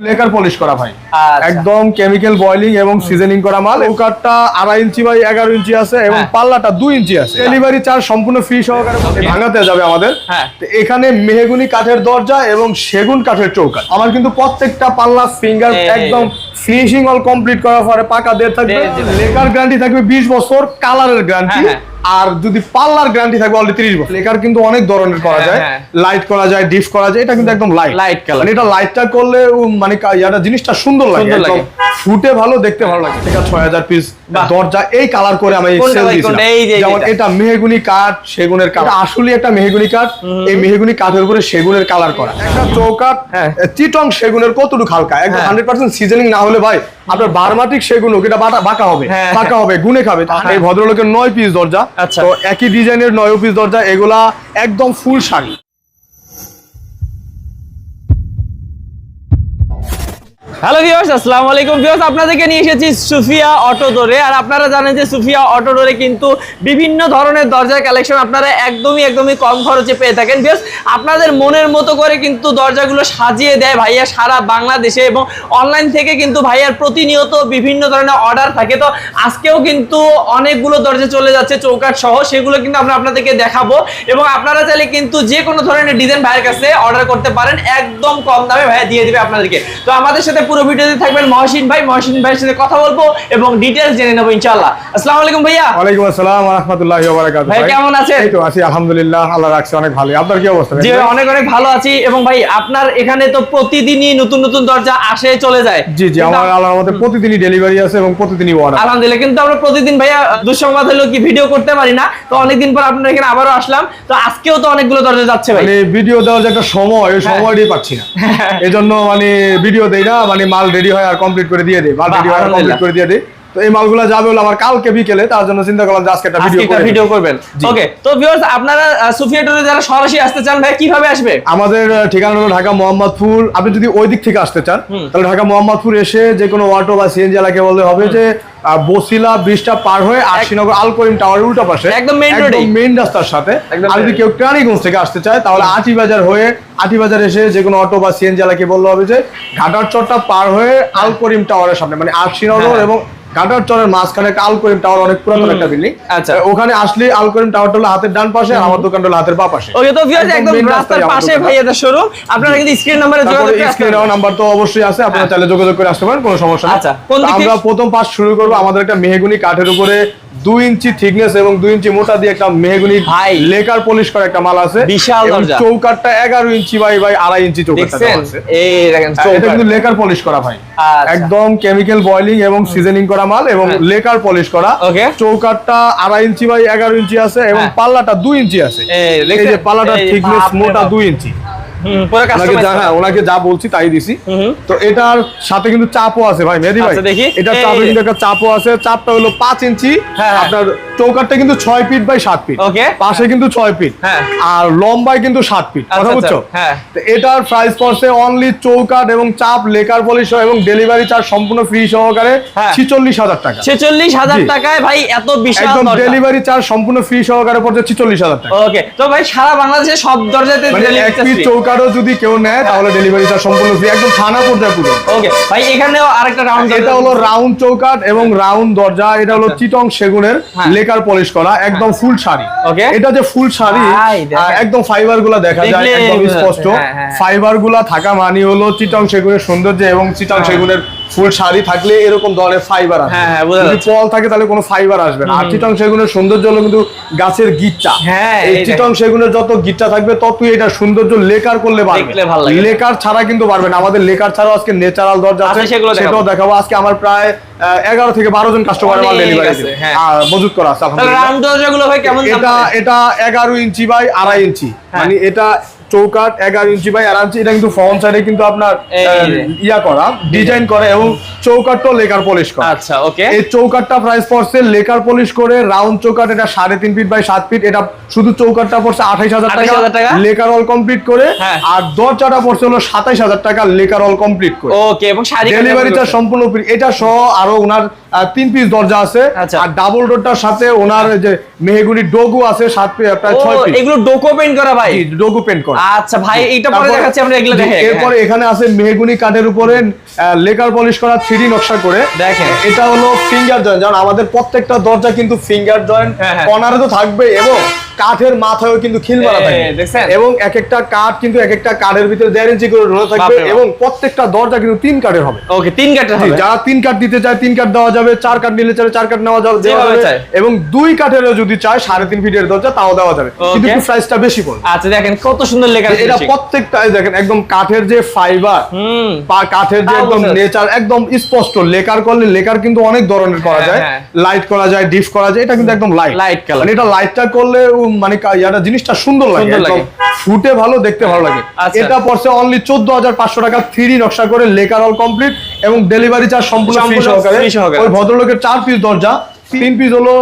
Lacquer polish করা ভাই। আচ্ছা। একদম কেমিক্যাল বয়লিং এবং সিজনিং করা মাল। চৌকাটটা আড়াই ইঞ্চি বাই এগারো ইঞ্চি আছে এবং হ্যাঁ। পাল্লাটা দুই ইঞ্চি আছে। ডেলিভারি চার্জ সম্পূর্ণ ফ্রি সহকারে ভাঙাতে যাবে আমাদের। হ্যাঁ। তো এখানে মেহগুনি কাঠের দরজা এবং সেগুন কাঠের চৌকাট আমার কিন্তু প্রত্যেকটা পাল্লা ফিঙ্গার একদম ফিনিশিং অল কমপ্লিট করার পরে পাকা দেড় থাকবে। লেকার গ্যারান্টি থাকবে বিশ বছর কালারের গ্যারান্টি হ্যাঁ, আর যদি পাল্লার গ্যারান্টি থাকবে অলরেডি তিরিশ বছর। লেকার কিন্তু অনেক ধরনের করা হ্যাঁ, যায়। হ্যাঁ। লাইট করা যায় ডিপ করা যায় এটা কিন্তু একদম লাইট color। মানে এটা লাইটটা করলে মানে ইয়াটা জিনিসটা সুন্দর লাগে। ফুটে ভালো দেখতে ভালো লাগে। এটা ছয় হাজার পিস দরজা এই কালার করে আমি সেল দিয়েছিলাম। যেমন এটা। মেহগুনি কাঠ সেগুনের কাঠ। আসলে একটা মেহেগুনি কাঠ। এই মেহেগুনি কাঠের উপরে সেগুনের কালার করা। একটা চৌকাঠ হ্যাঁ। চিটং সেগুনের কতটুকু হালকা? একদম হ্যাঁ। হান্ড্রেড পার্সেন্ট সিজনিং না হলে ভাই আপনার বারমাটিক সেগুন এটা বাটা- বাঁকা হবে। হ্যাঁ। বাঁকা হবে গুনে খাবে। এই ভদ্রলোকের নয় পিস দরজা। আচ্ছা। একই ডিজাইনের নয় পিস দরজা এগুলা একদম ফুল শাড়ি হ্যালো ভিউয়ার্স আসসালামু আলাইকুম ভিউয়ার্স আপনাদেরকে নিয়ে এসেছি সুফিয়া অটো ডোরে আর আপনারা জানেন যে সুফিয়া অটো ডোরে কিন্তু বিভিন্ন ধরনের দরজার কালেকশন আপনারা একদমই একদমই কম খরচে পেয়ে থাকেন। ভিউয়ার্স আপনাদের মনের মতো করে কিন্তু দরজাগুলো সাজিয়ে দেয় ভাইয়া সারা বাংলাদেশে এবং অনলাইন থেকে কিন্তু ভাইয়ার প্রতিনিয়ত বিভিন্ন ধরনের অর্ডার থাকে। তো আজকেও কিন্তু অনেকগুলো দরজা চলে যাচ্ছে চৌকাট সহ, সেগুলো কিন্তু আমরা আপনাদেরকে দেখাবো। এবং আপনারা চাইলে কিন্তু যে কোনো ধরনের ডিজাইন ভাইয়ের কাছে অর্ডার করতে পারেন, একদম কম দামে ভাইয়া দিয়ে দেবে আপনাদেরকে। তো আমাদের সাথে পুরো ভিডিওতে থাকবেন মহসিন ভাই মহসিন ভাইয়ের সাথে কথা বলব এবং ডিটেলস জেনে নেব ইনশাআল্লাহ। আসসালামু আলাইকুম ভাইয়া। ওয়ালাইকুম আসসালাম রহমতুল্লাহ বারাকাত ভাই, কেমন আছেন? এই তো আছি আলহামদুলিল্লাহ আল্লাহ রাখছে অনেক ভালো আপনার কি অবস্থা জি অনেক অনেক ভালো আছি এবং ভাই আপনার এখানে তো প্রতিদিনই নতুন নতুন দরজা আসে চলে যায়। জি জি আমার আল্লাহর মধ্যে প্রতিদিনই ডেলিভারি আছে এবং প্রতিদিনই অর্ডার আলহামদুলিল্লাহ কিন্তু আমরা প্রতিদিন ভাইয়া দুঃসংবাদ হলো কি ভিডিও করতে পারি না। তো অনেকদিন পর আপনার এখানে আবারও আসলাম। তো আজকেও তো অনেকগুলো দরজা যাচ্ছে ভাই। মানে ভিডিও দেওয়ার যে একটা সময় ওই সময়টাই পাচ্ছি না। এই জন্য মানে ভিডিও দেই না মানে মাল রেডি হয় আর কমপ্লিট করে দিয়ে দেয় মাল রেডি হয় আর কমপ্লিট করে দিয়ে দেয় তো এই মালগুলো যাবে হলো আমার কালকে বিকেলে তার জন্য চিন্তা করলাম যে আজকে একটা ভিডিও করব ভিডিও করবেন। ওকে তো ভিউয়ার্স আপনারা সুফিয়া টুরে যারা সরাসরি আসতে চান ভাই কীভাবে আসবে? আমাদের ঠিকানা হলো ঢাকা মোহাম্মদপুর। আপনি যদি ওই দিক থেকে আসতে চান তাহলে ঢাকা মোহাম্মদপুর এসে যে কোনো অটো বা সিএনজি এলাকায় বললে হবে যে বসিলা ব্রিজটা পার হয়ে আশিনগর আল করিম টাওয়ার উল্টা পাশে একদম মেইন রোড। মেইন রাস্তার সাথে আর যদি কেউ কেরানীগঞ্জ থেকে আসতে চায় তাহলে আটি বাজার হয়ে আটি বাজার এসে যে কোনো অটো বা সিএনজি এলাকায় বললে হবে যে ঘাটার চরটা পার হয়ে আল করিম টাওয়ারের সামনে মানে আশিনগর হ্যাঁ। এবং ঘাটার চরের মাঝখানে একটা টাওয়ার অনেক পুরাতন একটা বিল্ডিং আচ্ছা। ওখানে আসলে আল করিম টাওয়ারটা হলো হাতের ডান পাশে আর আমার দোকানটা হলো হাতের বাঁ পাশে। ওকে তো ভিউয়ার্স একদম রাস্তার পাশে ভাইয়াদের ভাই শোরুম আপনারা কিন্তু স্ক্রিন নাম্বারে যোগাযোগ করতে স্ক্রিনে নাম্বার তো অবশ্যই আছে আপনারা চাইলে যোগাযোগ করে আসতে পারেন কোনো সমস্যা না আচ্ছা, আমরা প্রথম পাশ শুরু করব আমাদের একটা মেহগুনি কাঠের উপরে দুই ইঞ্চি থিকনেস এবং দুই ইঞ্চি মোটা দিয়ে একটা মেহগুনি ভাই। লেকার পলিশ করা একটা মাল আছে বিশাল চৌকাটটা এগারো ইঞ্চি বাই বাই আড়াই ইঞ্চি চৌকাটটা এটা কিন্তু লেকার পলিশ করা ভাই আচ্ছা। একদম কেমিক্যাল বয়লিং এবং সিজনিং করা মাল এবং হ্যাঁ। লেকার পলিশ করা. চৌকাটটা আড়াই ইঞ্চি বাই এগারো ইঞ্চি আছে এবং হ্যাঁ। পাল্লাটা দুই ইঞ্চি আছে এই, যে এই, থিকনেস মোটা দুই ইঞ্চি হ্যাঁ ওনাকে যা বলছি তাই দিছি। তো এটার সাথে কিন্তু চাপও আছে ভাই মেহেদি ভাই। আচ্ছা, এটার চাপে কিন্তু একটা চাপও আছে। চাপটা হলো পাঁচ ইঞ্চি। হ্যাঁ, হ্যাঁ। আপনার চৌকাটটা কিন্তু ছয় ফিট বাই সাত ফিট। পাশে কিন্তু ছয় ফিট। আর লম্বায় কিন্তু সাত ফিট। আচ্ছা, কথা আচ্ছা, বুঝছ। এটার প্রাইস পড়ছে অনলি চৌকাট এবং চাপ লেকার পলিশ এবং ডেলিভারি চার্জ সম্পূর্ণ ফ্রি সহকারে। ছিচল্লিশ হাজার টাকা। ছেচল্লিশ হাজার টাকায় ভাই এত বিশাল একদম ডেলিভারি চার্জ সম্পূর্ণ ফ্রি সহকারে পড়ছে ছিচল্লিশ হাজার টাকা। ওকে তো ভাই সারা বাংলাদেশে সব দরজাতে মানে চৌকাটও যদি কেউ নেয় তাহলে ডেলিভারি চার্জ সম্পূর্ণ ফ্রি একদম থানা পর্যায়ে পুরো। ওকে ভাই এখানেও আরেকটা রাউন্ড এটা হলো রাউন্ড চৌকাট এবং রাউন্ড দরজা এটা হলো চিটং সেগুনের হ্যাঁ। লেকার পলিশ করা একদম ফুল শাড়ি। ওকে এটা যে ফুল শাড়ি একদম ফাইবারগুলা দেখা যায় একদম স্পষ্ট। যাচ্ছে, হ্যাঁ, হ্যাঁ। ফাইবারগুলা থাকা মানে হলো চিটং সেগুনের সৌন্দর্য এবং চিটং। সেগুনের ফুল শাড়ি থাকলে এরকম ধরনের ফাইবার আসবে হ্যাঁ, হ্যাঁ, যদি। পল থাকে তাহলে কোনো ফাইবার আসবে না। আর চিটং সেগুনের সৌন্দর্য হলো কিন্তু গাছের গিটটা। হ্যাঁ, এই চিটং সেগুনের যত গিটটা থাকবে ততই এটা সৌন্দর্য লেকার করলে বাড়বে। লেকার ছাড়া কিন্তু পারবে না। আমাদের লেকার ছাড়াও আজকে ন্যাচারাল দরজা আছে। সেটাও দেখাবো। আজকে আমার প্রায় এগারো থেকে বারো জন কাস্টমার অনেক ডেলিভারি আছে, হ্যাঁ। মজুত করা আছে রাউন্ড দরজাগুলো ভাই কেমন এটা এটা এগারো ইঞ্চি বাই আড়াই ইঞ্চি। মানে এটা চৌকাট এগারো ইঞ্চি বাই ইঞ্চি এটা কিন্তু ফ্রন্ট সাইডে কিন্তু আপনার। ইয়া করা ডিজাইন করা এবং চৌকাটটাও লেকার পলিশ করা আচ্ছা ওকে এই চৌকাটটা প্রাইস পড়ছে লেকার পলিশ করে রাউন্ড চৌকাট এটা সাড়ে তিন ফিট বাই সাত ফিট এটা শুধু চৌকাটটা পড়ছে আঠাইশ হাজার টাকা। লেকার অল কমপ্লিট করে হ্যাঁ। আর দরজাটা পড়ছে হলো সাতাইশ হাজার টাকা লেকার অল কমপ্লিট করে ওকে এবং শাড়ি ডেলিভারি চার্জ সম্পূর্ণ। এটা সহ আরও ওনার তিন পিস দরজা আছে আচ্ছা। আর ডাবল ডোরটার সাথে ওনার যে মেহগুনি ডোগু আছে সাত প্রায় ছয় পিস এগুলো ডোকো পেইন্ট করা ভাই? ডোগু পেন্ট করা। আচ্ছা ভাই এইটা পরে দেখাচ্ছি আমরা এগুলো দেখে এরপরে এখানে আছে মেহগুনি কাঠের উপরে লেকার পলিশ করা থ্রি নকশা করে। দেখেন। এটা হলো ফিঙ্গার জয়েন্ট যেমন আমাদের প্রত্যেকটা দরজা কিন্তু ফিঙ্গার জয়েন্ট হ্যাঁ, হ্যাঁ। কর্নারে তো থাকবে এবং কাঠের মাথায়ও কিন্তু খিল মারা দেখছেন? এবং এক একটা কাঠ কিন্তু এক একটা কাঠের ভিতরে দেড় ইঞ্চি করে রোল থাকবে এবং প্রত্যেকটা দরজা কিন্তু তিন কাঠের হবে। ওকে তিন কাঠের হবে। যারা তিন কাঠ দিতে চায় তিন কাঠ দেওয়া যাবে চার কাঠ নিলে চায় চার কাঠ নেওয়া যাবে এবং দুই কাঠেরও যদি চায় সাড়ে তিন ফিটের দরজা তাও দেওয়া যাবে। কিন্তু প্রাইসটা বেশি পড়বে। আচ্ছা দেখেন কত সুন্দর লেখা এটা দেখেন একদম কাঠের যে ফাইবার হুম। কাঠের যে একদম নেচার একদম স্পষ্ট। লেকার করলে লেকার কিন্তু অনেক ধরনের করা হ্যাঁ, যায়। হ্যাঁ। লাইট করা যায় ডিপ করা যায় এটা কিন্তু একদম লাইট color। মানে এটা লাইটটা করলে মানে ইয়াটা জিনিসটা সুন্দর লাগে। একদম ফুটে ভালো দেখতে ভালো লাগে। আচ্ছা। এটা পড়ছে অনলি চোদ্দ হাজার পাঁচশো টাকা থ্রি নকশা করে লেকার অল কমপ্লিট এবং ডেলিভারি চার্জ সম্পূর্ণ ফ্রি সহকারে। ওই ভদ্রলোকের চার পিস দরজা তিন পিস হলো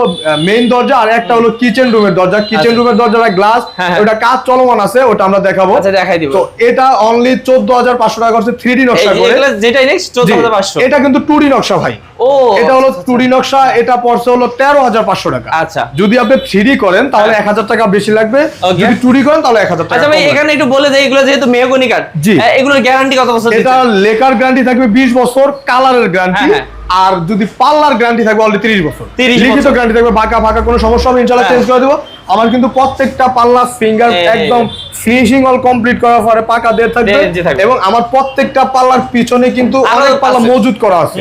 মেইন দরজা আর একটা হলো কিচেন রুমের দরজা। কিচেন আচ্ছা। রুমের দরজাটা গ্লাস হ্যাঁ, হ্যাঁ। ওটা কাজ চলমান আছে ওটা আমরা দেখাবো। আচ্ছা দেখাই দিব। তো এটা অনলি চোদ্দ হাজার পাঁচশো টাকা করছে থ্রি ডি এই নকশা যে করে। এগুলো যেটাই নেক্সট চোদ্দ জি, হাজার পাঁচশো। এটা কিন্তু টুডি নকশা ভাই। ও এটা হলো আচ্ছা, টুডি নকশা এটা পড়ছে হলো তেরো হাজার পাঁচশো টাকা। আচ্ছা। যদি আপনি থ্রি করেন তাহলে এক হাজার টাকা বেশি লাগবে। যদি টুডি করেন তাহলে এক হাজার টাকা আচ্ছা ভাই এখানে একটু বলে দেই এগুলো যেহেতু মেহগনি কাঠ। হ্যাঁ, এগুলোর গ্যারান্টি কত বছর এটা? লেকার গ্যারান্টি থাকবে বিশ বছর কালারের গ্যারান্টি হ্যাঁ, আর যদি পাল্লার গ্যারান্টি থাকবে অলরেডি তিরিশ বছর 30 লিখিত বছর। গ্যারান্টি থাকবে বাঁকা ফাঁকা কোনো সমস্যা হবে ইনশাল্লাহ হ্যাঁ। চেঞ্জ করে দেবো আমার কিন্তু প্রত্যেকটা পাল্লা ফিঙ্গার একদম ফিনিশিং অল কমপ্লিট করার পরে পাকা দেড় থাকবে। এবং আমার প্রত্যেকটা পাল্লার পিছনে কিন্তু অনেক পাল্লা মজুদ করা আছে।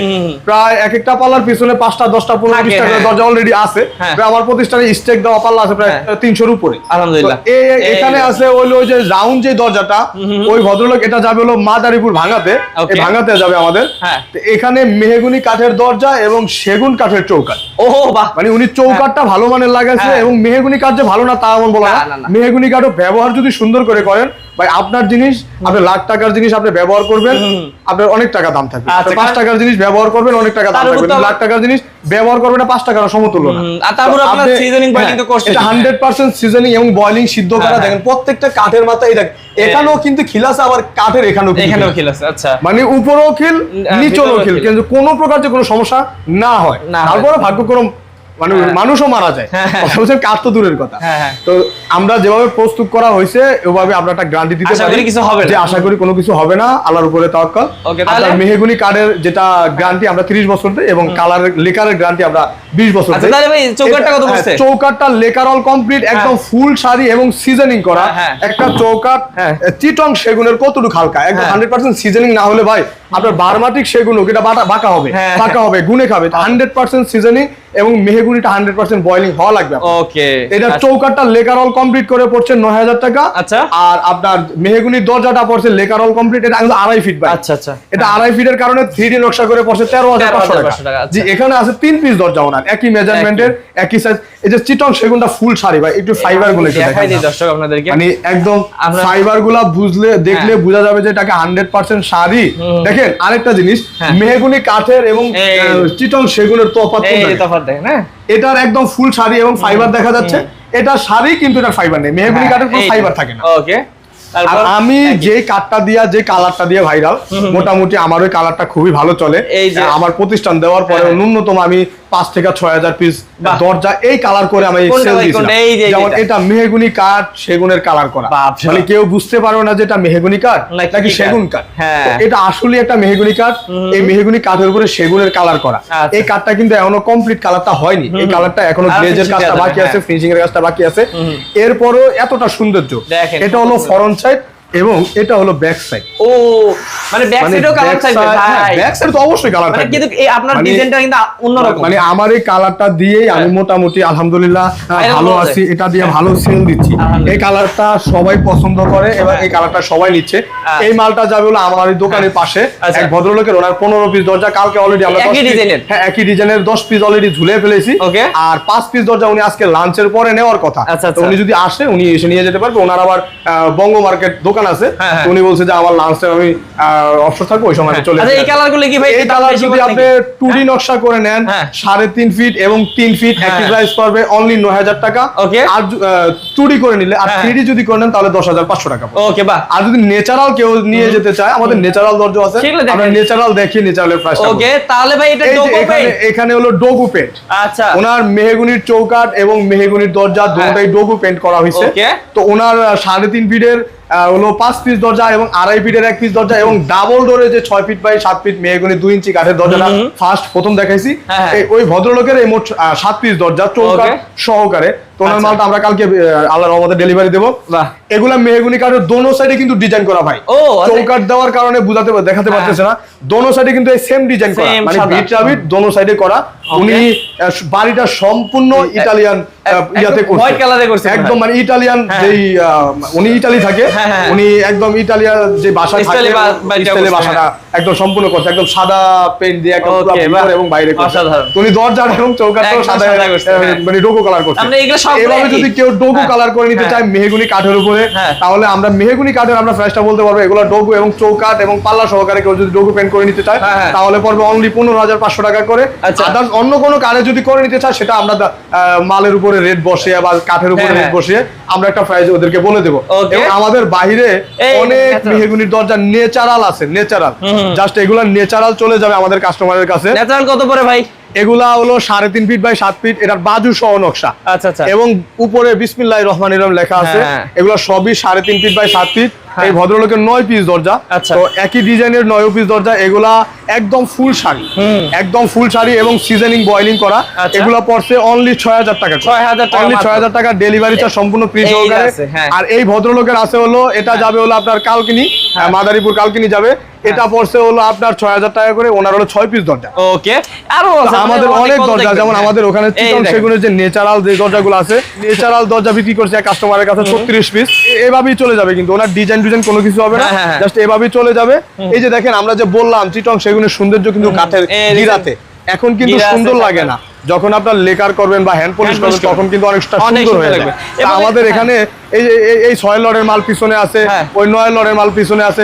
প্রায় এক একটা পাল্লার পিছনে পাঁচটা দশটা পনেরো বিশটা হ্যাঁ। দরজা অলরেডি আছে হ্যাঁ। আমার প্রতিষ্ঠানে স্টেক দেওয়া পাল্লা আছে প্রায় হ্যাঁ। তিনশোর উপরে আলহামদুলিল্লাহ। এখানে আছে ওই ওই যে রাউন্ড যে দরজাটা ওই ভদ্রলোক এটা যাবে হলো মাদারীপুর ভাঙাতে ভাঙাতে যাবে আমাদের। এখানে মেহগুনি কাঠের দরজা এবং সেগুন কাঠের চৌকাঠ ও বাহ মানে উনি চৌকাঠটা ভালো মানের লাগাইছে। এবং মেহগুনি কাঠ যে ভালো না তা এমন বলা না। মেহগুনি কাঠও ব্যবহার যদি সুন্দর করে করেন ভাই আপনার জিনিস আপনি লাখ টাকার জিনিস আপনি ব্যবহার করবেন আপনার অনেক টাকা দাম থাকবে। আচ্ছা, পাঁচ টাকার জিনিস ব্যবহার করবেন অনেক টাকা দাম থাকবে। লাখ টাকার জিনিস ব্যবহার করবেন না পাঁচ টাকার সমতুল্য হ্যাঁ, হান্ড্রেড পার্সেন্ট সিজনিং এবং বয়লিং সিদ্ধ করা হ্যাঁ, দেখেন প্রত্যেকটা কাঠের মাথায় দেখ এখানেও কিন্তু খিলাস আবার কাঠের এখানেও এখানেও খিল। খিল আচ্ছা। মানে উপরেও খিল আহ, নিচেও খিল। কিন্তু কোনো প্রকার যে কোনো সমস্যা না হয়। না হয়। তারপরে ভাগ্যক্রম মানে হ্যাঁ। মানুষও মারা যায় হ্যাঁ। কথা তো দূরের কথা হ্যাঁ। তো আমরা যেভাবে প্রস্তুত করা হয়েছে ওভাবে আমরা একটা গ্যারান্টি দিতে পারি কিছু হবে যে আশা করি কোনো কিছু হবে না আল্লাহর উপরে তাওয়াক্কাল আপনার? মেহগুনি কার্ডের যেটা গ্যারান্টি আমরা 30 বছর দেই এবং কালারের লেকারের গ্যারান্টি আমরা 20 বছর দেই তাহলে ভাই চৌকাঠটা কত পড়ছে? হ্যাঁ, লেকার অল কমপ্লিট একদম ফুল শাড়ি এবং সিজনিং করা। একটা হ্যাঁ। চিটং সেগুনের কতটুকু হালকা একদম হ্যাঁ। হান্ড্রেড পার্সেন্ট সিজনিং না হলে ভাই আপনার বারমাটিক হোক এটা বাঁকা হবে হ্যাঁ, বাঁকা হবে গুনে খাবে। হান্ড্রেড পার্সেন্ট সিজনিং এবং মেহেগুনিটা হান্ড্রেড পার্সেন্ট বয়লিং হওয়া লাগবে ওকে এটা চৌকাঠটা লেকার অল কমপ্লিট করে পড়ছে নয় হাজার টাকা। আচ্ছা। আর আপনার মেহেগুনির দরজাটা পড়ছে লেকার অল কমপ্লিট এটা আড়াই ফিট ভাই আচ্ছা, আচ্ছা। এটা আড়াই ফিটের কারণে থ্রি ডি নকশা করে পড়ছে তেরো হাজার পাঁচশো 13,500 টাকা, টাকা আচ্ছা। জি এখানে আছে তিন পিস দরজা ওনার একই মেজারমেন্টের একই সাইজ এই যে চিটং সেগুনটা ফুল শাড়ি ভাই একটু ফাইবারগুলো দেখাই দিই দর্শক আপনাদেরকে। মানে একদম ফাইবারগুলা বুঝলে দেখলে হ্যাঁ। বোঝা যাবে যে এটাকে হান্ড্রেড পার্সেন্ট শাড়ি। দেখেন আরেকটা জিনিস হ্যাঁ। মেহগুনি কাঠের এবং চিটন সেগুনের তফাৎ দেখেন হ্যাঁ এটার একদম ফুল শাড়ি এবং ফাইবার দেখা যাচ্ছে। এটা শাড়ি কিন্তু এটা ফাইবার নেই। মেহগুনি কাঠের কোনো ফাইবার থাকে না। ওকে আর আমি যে কাঠটা দিয়া যে কালারটা দিয়ে ভাইরাল মোটামুটি আমার ওই কালারটা খুবই ভালো চলে। আমার প্রতিষ্ঠান দেওয়ার পরে হ্যাঁ। ন্যূনতম আমি পাঁচ থেকে ছয় হাজার পিস দরজা এই কালার করে আমি যেমন এটা। মেহগুনি কাঠ সেগুনের কালার করা। মানে কেউ বুঝতে পারবে না যে এটা মেহগুনি কাঠ নাকি? সেগুন কাঠ হ্যাঁ। এটা আসলে একটা মেহগুনি কাঠ এই মেহগুনি কাঠের উপরে সেগুনের কালার করা। আচ্ছা। এই কাঠটা কিন্তু এখনও কমপ্লিট কালারটা হয়নি। এই কালারটা এখনও গ্লেজের কাজটা বাকি আছে হ্যাঁ। ফিনিশিং এর কাজটা বাকি আছে। এরপরও এতটা সৌন্দর্য। এটা হলো ফরন। সাইড এবং এটা হলো ব্যাক সাইড ও মানে ব্যাক সাইডেও কালার থাকবে ভাই ব্যাক সাইড তো অবশ্যই কালার মানে থাকবে কিন্তু এই আপনার মানে- ডিজাইনটা কিন্তু অন্যরকম মানে আমার এই কালারটা দিয়েই আমি হ্যাঁ। মোটামুটি আলহামদুলিল্লাহ ভালো আছি এটা দিয়ে ভালো সেল দিচ্ছি এই কালারটা সবাই পছন্দ করে এবং হ্যাঁ। এই কালারটা সবাই নিচ্ছে আচ্ছা। এই মালটা যাবে হলো আমার এই দোকানের পাশে আচ্ছা। এক ভদ্রলোকের ওনার পনেরো পিস দরজা কালকে অলরেডি আমরা একই ডিজাইনের? হ্যাঁ একই ডিজাইনের দশ পিস অলরেডি ঝুলে ফেলেছি Okay. আর পাঁচ পিস দরজা উনি আজকে লাঞ্চের পরে নেওয়ার কথা আচ্ছা, তো। উনি যদি আসে উনি এসে নিয়ে যেতে পারবে ওনার আবার বঙ্গ মার্কেট দোকান আছে হ্যাঁ, হ্যাঁ। উনি বলছে যে আমার লাঞ্চে আমি অবসর থাকব ওই সময় চলে আচ্ছা এই কালারগুলো কি ভাই এই কালার যদি আপনি নাকি? টু ডি নকশা করে নেন হ্যাঁ। সাড়ে তিন ফিট এবং তিন ফিট হ্যাঁ। প্রাইস পড়বে অনলি নয় হাজার টাকা. আর টু ডি করে নিলে আর হ্যাঁ। থ্রি ডি যদি করে নেন তাহলে দশ হাজার পাঁচশো টাকা ওকে বাহ আর যদি নেচারাল কেউ নিয়ে যেতে চায় আমাদের নেচারাল দরজা আছে। আমরা নেচারাল দেখি নেচারালের প্রাইস ওকে তাহলে ভাই এটা ডোকো এখানে এখানে হলো ডোগু পেন্ট আচ্ছা ওনার মেহগুনির চৌকাট এবং মেহগুনির দরজা দুটোই ডোগু পেন্ট করা হয়েছে. তো ওনার সাড়ে তিন ফিটের হলো পাঁচ পিস দরজা এবং আড়াই ফিটের এক পিস দরজা এবং ডাবল ডোরে যে ছয় ফিট বাই সাত ফিট মেয়েগুনি দুই ইঞ্চি কাঠের দরজাটা ফার্স্ট প্রথম দেখাইছি হ্যাঁ, হ্যাঁ। ওই ভদ্রলোকের এই মোট সাত পিস দরজা চৌকাঠ সহকারে তো ওনার আচ্ছা। মালটা আমরা কালকে আল্লাহর রহমতে ডেলিভারি দেবো। এগুলা মেহগুনি কাঠের দোনো সাইডে কিন্তু ডিজাইন করা ভাই আচ্ছা। চৌকাঠ দেওয়ার কারণে বুঝাতে দেখাতে হ্যাঁ। পারতেছে না দোনো সাইডে কিন্তু এই সেম ডিজাইন করা মানে। বিট রাবিট দোনো সাইডে করা উনি বাড়িটা সম্পূর্ণ ইটালিয়ান ইয়াতে করছে। একদম মানে ইটালিয়ান। যেই উনি ইটালি থাকে। উনি একদম যে করছে, বাসাটা একদম সম্পূর্ণ করছে একদম সাদা পেইন্ট দিয়ে একদম ভিতরে এবং বাইরে অসাধারণ। উনি এবং সাদা হ্যাঁ। মানে ডোগো কালার করছে এভাবে যদি কেউ ডোগো হ্যাঁ। কালার করে নিতে হ্যাঁ। চায় মেহগুনি কাঠের উপরে হ্যাঁ। তাহলে আমরা মেহগুনি কাঠের আমরা প্রাইসটা বলতে পারব এগুলো ডোগো এবং চৌকাঠ এবং পাল্লা সহকারে কেউ যদি ডোগো পেন্ট করে নিতে চায় হ্যাঁ, হ্যাঁ। তাহলে পড়বে অনলি পনেরো হাজার পাঁচশো টাকা করে আচ্ছা। আদার্স অন্য কোনো কারে যদি করে নিতে চায় সেটা আমরা মালের উপরে রেট বসে বা কাঠের উপরে হ্যাঁ, রেট হ্যাঁ। বসিয়ে আমরা একটা প্রাইস ওদেরকে বলে দেবো এবং আমাদের বাইরে অনেক মেহগুনির দরজা নেচারাল আছে নেচারাল জাস্ট এগুলা নেচারাল চলে যাবে আমাদের কাস্টমারের কাছে। নেচারাল কত পরে ভাই? এগুলা হলো সাড়ে তিন ফিট বাই সাত ফিট এটার বাজু সহ নকশা। আচ্ছা আচ্ছা। এবং উপরে বিসমিল্লাহ রহমান ইরাম লেখা আছে হ্যাঁ। এগুলো সবই সাড়ে তিন ফিট বাই সাত ফিট এই ভদ্রলোকের নয় পিস দরজা। আচ্ছা। তো একই ডিজাইনের নয় পিস দরজা এগুলা একদম ফুল শাড়ি। একদম ফুল শাড়ি এবং সিজনিং বয়লিং করা। আচ্ছা। এগুলা পড়ছে অনলি ছয় হাজার টাকা 6,000 টাকা অনলি ছয় হাজার টাকা ডেলিভারি চার্জ সম্পূর্ণ ফ্রি সহকারে। হ্যাঁ। আর এই ভদ্রলোকের আছে হলো এটা যাবে হলো আপনার কালকিনি মাদারীপুর কালকিনি যাবে। এটা পড়ছে হলো আপনার ছয় হাজার টাকা করে ওনার হলো ছয় পিস দরজা। ওকে। আরও আমাদের অনেক দরজা যেমন হ্যাঁ। আমাদের ওখানে সেগুলো সেগুনের যে নেচারাল যে দরজা গুলো আছে নেচারাল দরজা বিক্রি করছে কাস্টমারের কাছে ছত্রিশ পিস এভাবেই চলে যাবে কিন্তু ওনার ডিজাইন ডিজাইন কোনো কিছু হবে না। হ্যাঁ, হ্যাঁ, হ্যাঁ। জাস্ট এভাবেই চলে যাবে। এই যে দেখেন আমরা যে বললাম চিটং সেগুনের সৌন্দর্য কিন্তু কাঠের হিরাতে গিরাতে। এখন কিন্তু সুন্দর লাগে না। যখন আপনার লেকার করবেন বা হ্যান্ড পলিশ করবেন তখন কিন্তু অনেকটা অনেক সুন্দর হয়ে যাবে আমাদের হ্যাঁ। এখানে এই যে এই- ছয় লড়ের মাল পিছনে আছে হ্যাঁ। ওই নয় লড়ের মাল পিছনে আছে।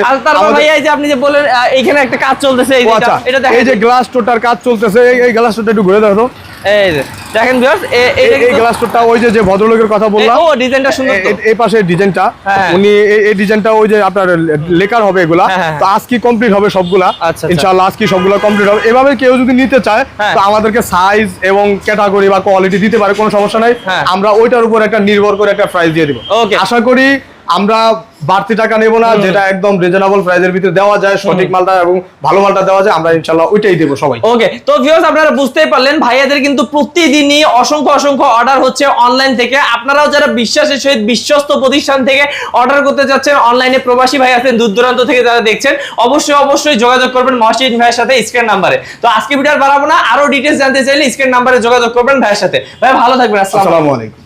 ভাই এই যে আপনি যে বলেন আহ, এইখানে একটা কাজ চলতেছে এই যে আচ্ছা। এটা- এটা দেখেন এই যে গ্লাস টোটার কাজ চলতেছে এই- এই গ্লাস টোটা একটু ঘুরে দেখো এই দেখেন ভিউয়ার্স এই- এই গ্লাস টোটা ওই যে যে ভদ্রলোকের কথা বললাম ও ডিজাইনটা সুন্দর তো। এই পাশে ডিজাইনটা হ্যাঁ। উনি এই- ডিজাইনটা ওই যে আপনার লেকার হবে এগুলা হ্যাঁ, হ্যাঁ, তো আজকে কমপ্লিট হবে সবগুলা আচ্ছা, আচ্ছা। ইনশাআল্লাহ আজকে সবগুলা কমপ্লিট হবে এভাবে কেউ যদি নিতে চায়। তো আমাদেরকে সাইজ এবং ক্যাটাগরি বা কোয়ালিটি দিতে পারে কোনো সমস্যা নাই। আমরা ওইটার উপর একটা নির্ভর করে একটা প্রাইস দিয়ে দিব. আশা করি আমরা বাড়তি টাকা নেব না যেটা একদম রিজনেবল প্রাইসের ভিতরে দেওয়া যায় সঠিক মালটা এবং ভালো মালটা দেওয়া যায় আমরা ইনশাআল্লাহ ওইটাই দেবো সবাই। ওকে তো ভিউয়ার্স আপনারা বুঝতেই পারলেন ভাইয়াদের কিন্তু প্রতিদিনই অসংখ্য অসংখ্য অর্ডার হচ্ছে অনলাইন থেকে। আপনারাও যারা বিশ্বাসের সহিত বিশ্বস্ত প্রতিষ্ঠান থেকে অর্ডার করতে যাচ্ছেন অনলাইনে প্রবাসী ভাই আছেন দূর দূরান্ত থেকে যারা দেখছেন অবশ্যই অবশ্যই যোগাযোগ করবেন মহসিন ভাইয়ের সাথে স্ক্রিন নাম্বারে তো আজকে ভিডিও আর বাড়াবো না আরও ডিটেলস জানতে চাইলে স্ক্রিন নাম্বারে যোগাযোগ করবেন ভাইয়ের সাথে। ভাই ভালো থাকবেন আসসালামু আলাইকুম।